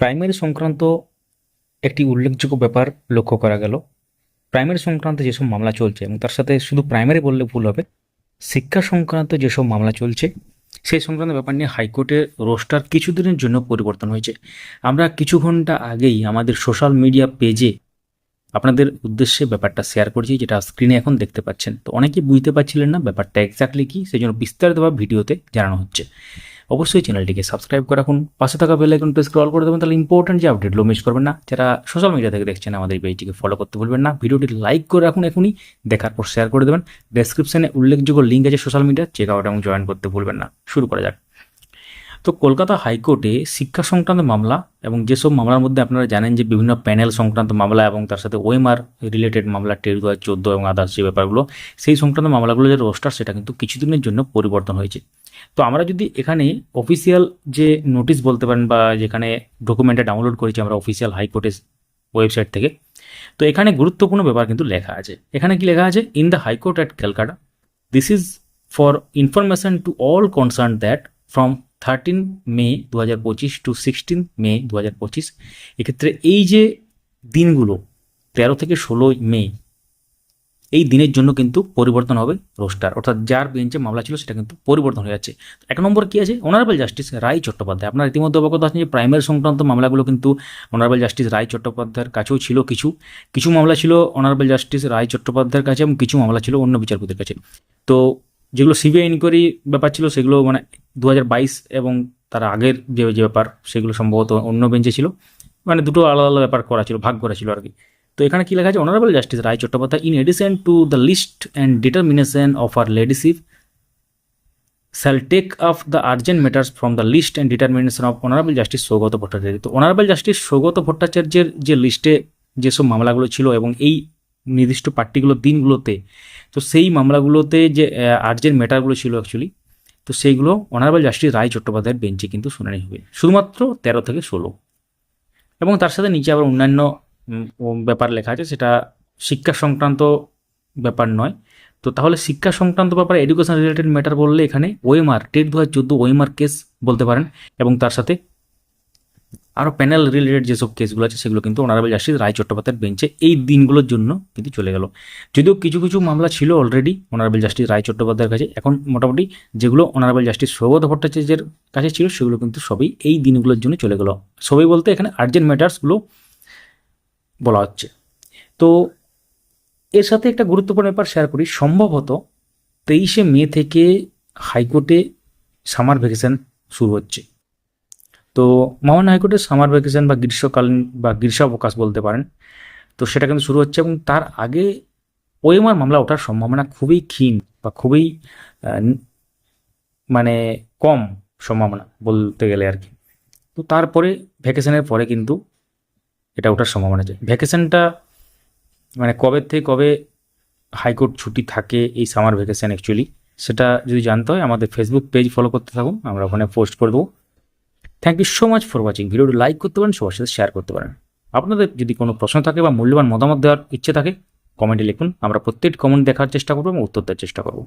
Primary সংক্রান্ত একটি উল্লেখযোগ্য ব্যাপার লক্ষ্য করা গেল। প্রাইমারি সংক্রান্ত যেসব মামলা চলছে এবং তার সাথে শুধু প্রাইমারি বললে ভুল হবে, শিক্ষা সংক্রান্ত যেসব মামলা চলছে, সেই সংক্রান্ত ব্যাপার নিয়ে হাইকোর্টের রোস্টার কিছুদিনের জন্য পরিবর্তন হয়েছে। আমরা কিছু ঘণ্টা আগেই আমাদের সোশ্যাল মিডিয়া পেজে আপনাদের উদ্দেশ্যে ব্যাপারটা শেয়ার করছি, যেটা স্ক্রিনে এখন দেখতে পাচ্ছেন। তো অনেকেই বুঝতে পারছিলেন না ব্যাপারটা এক্স্যাক্টলি কী সেই জন্য বিস্তারিতভাবে ভিডিওতে জানানো হচ্ছে। অবশ্যই চ্যানেলটিকে সাবস্ক্রাইব করে রাখুন। পাশে থাকা বেল আইকনটা স্ক্রল করে দেবেন, তাহলে ইম্পর্টেন্ট যে আপডেটগুলো মিস করবেন না, যারা সোশ্যাল মিডিয়া থেকে দেখছেন আমাদের এই পেজটিকে ফলো করতে ভুলবেন না। ভিডিওটি লাইক করে রাখুন এখনই, দেখার পর শেয়ার করে দেবেন। ডেসক্রিপশনে উল্লেখযোগ্য লিঙ্ক আছে সোশ্যাল মিডিয়া চেক আউট এবং জয়েন করতে ভুলবেন না। শুরু করা যাক। তো কলকাতা হাইকোর্টে শিক্ষা সংক্রান্ত মামলা এবং যেসব মামলার মধ্যে আপনারা জানেন যে বিভিন্ন প্যানেল সংক্রান্ত মামলা এবং তার সাথে ওএমআর রিলেটেড মামলা, টের দু হাজার চোদ্দ এবং আদার্স যে ব্যাপারগুলো, সেই সংক্রান্ত মামলাগুলো যে রোস্টার সেটা কিন্তু কিছুদিনের জন্য পরিবর্তন হয়েছে। তো আমরা যদি এখানে অফিসিয়াল যে নোটিশ বলতে পারেন বা যেখানে ডকুমেন্টটা ডাউনলোড করেছি আমরা অফিসিয়াল হাইকোর্টের ওয়েবসাইট থেকে, তো এখানে গুরুত্বপূর্ণ ব্যাপার কিন্তু লেখা আছে। এখানে কি লেখা আছে? In the high court at Calcutta this is for information to all concern that from thirteen May দু হাজার পঁচিশ টু সিক্সটিন মে দু হাজার পঁচিশ এক্ষেত্রে এই যে দিনগুলো, তেরো থেকে ষোলোই মে এই দিনের জন্য কিন্তু পরিবর্তন হবে রোস্টার। অর্থাৎ যার বেঞ্চে মামলা ছিল সেটা কিন্তু পরিবর্তন হয়ে যাচ্ছে। এক নম্বর কি আছে? Honorable justice Roy Chattopadhyay. আপনার ইতিমধ্যে অবগত আছেন যে প্রাইমারি সংক্রান্ত মামলাগুলো কিন্তু অনারেবল জাস্টিস রায় চট্টোপাধ্যায়ের কাছেও ছিল কিছু। কিছু মামলা ছিল অনারেবল জাস্টিস রায় চট্টোপাধ্যায়ের কাছে এবং কিছু মামলা ছিল অন্য বিচারপতির কাছে। তো যেগুলো সিবিআই ইনকোয়ারি ব্যাপার ছিল সেগুলো মানে দু হাজার বাইশ এবং তার আগের যে যে ব্যাপার সেগুলো সম্ভবত অন্য বেঞ্চে ছিল। মানে দুটো আলাদা আলাদা ব্যাপার করা ছিল, ভাগ করা ছিল আর কি। তো এখানে কি লেখা আছে? Honorable justice Roy Chattopadhyay in addition to the list and determination of her ladyship shall take up the urgent matters from the list and determination of honorable justice Saugata Bhattacharya তো অনারেবল জাস্টিস সৌগত ভট্টাচার্যের যে লিস্টে যেসব মামলাগুলো ছিল এবং এই নির্দিষ্ট পার্টিকুলার দিনগুলোতে, তো সেই মামলাগুলোতে যে আর্জেন্ট ম্যাটারগুলো ছিল অ্যাকচুয়ালি তো সেইগুলো অনারেবল জাস্টিস রায় চট্টোপাধ্যায়ের বেঞ্চে কিন্তু শুনানি হবে। শুধুমাত্র তেরো থেকে ষোলো। এবং তার সাথে নিচে আবার অন্যান্য ব্যাপার লেখা আছে, সেটা শিক্ষা সংক্রান্ত ব্যাপার নয়। তো তাহলে শিক্ষা সংক্রান্ত ব্যাপার এডুকেশন রিলেটেড ম্যাটার বললে এখানে ওয়েমার টেট দু হাজার চোদ্দ ওএমআর কেস বলতে পারেন, এবং তার সাথে আরও প্যানেল রিলেটেড যেসব কেসগুলো আছে, সেগুলো কিন্তু অনারেবল জাস্টিস রায় চট্টোপাধ্যায়ের বেঞ্চে এই দিনগুলোর জন্য কিন্তু চলে গেল। যদিও কিছু কিছু মামলা ছিল অলরেডি অনারেবল জাস্টিস রায় চট্টোপাধ্যায়ের কাছে, এখন মোটামুটি যেগুলো অনারেবল জাস্টিস সৌগত ভট্টাচার্যের কাছে ছিল, সেগুলো কিন্তু সবই এই দিনগুলোর জন্য চলে গেল। সবই বলতে এখানে আর্জেন্ট ম্যাটার্সগুলো বলা হচ্ছে। তো এর সাথে একটা গুরুত্বপূর্ণ ব্যাপার শেয়ার করি। সম্ভবত তেইশে মে থেকে হাইকোর্টে সামার ভ্যাকেশন শুরু হচ্ছে। তো মহামান্য হাইকোর্টের সামার ভ্যাকেশন বা গ্রীষ্মকালীন বা গ্রীষ্মাবকাশ বলতে পারেন, তো সেটা কিন্তু শুরু হচ্ছে এবং তার আগে ওএমআর মামলা ওঠার সম্ভাবনা খুবই ক্ষীণ বা খুবই মানে কম সম্ভাবনা বলতে গেলে আর কি। তো তারপরে ভ্যাকেশনের পরে কিন্তু এটা ওঠার সম্ভাবনা আছে। ভ্যাকেশনটা মানে কবে থেকে কবে হাইকোর্ট ছুটি থাকে এই সামার ভ্যাকেশন অ্যাকচুয়ালি সেটা যদি জানতে হয় আমাদের ফেসবুক পেজ ফলো করতে থাকুন, আমরা ওখানে পোস্ট করে দেবো thank you so much for watching ভিডিওটি লাইক করতে পারেন, সবার সাথে শেয়ার করতে পারেন। আপনাদের যদি কোনো প্রশ্ন থাকে বা মূল্যবান মতামত দেওয়ার ইচ্ছে থাকে কমেন্টে লিখুন। আমরা প্রত্যেকটি কমেন্ট দেখার চেষ্টা করব এবং উত্তর দেওয়ার চেষ্টা করব।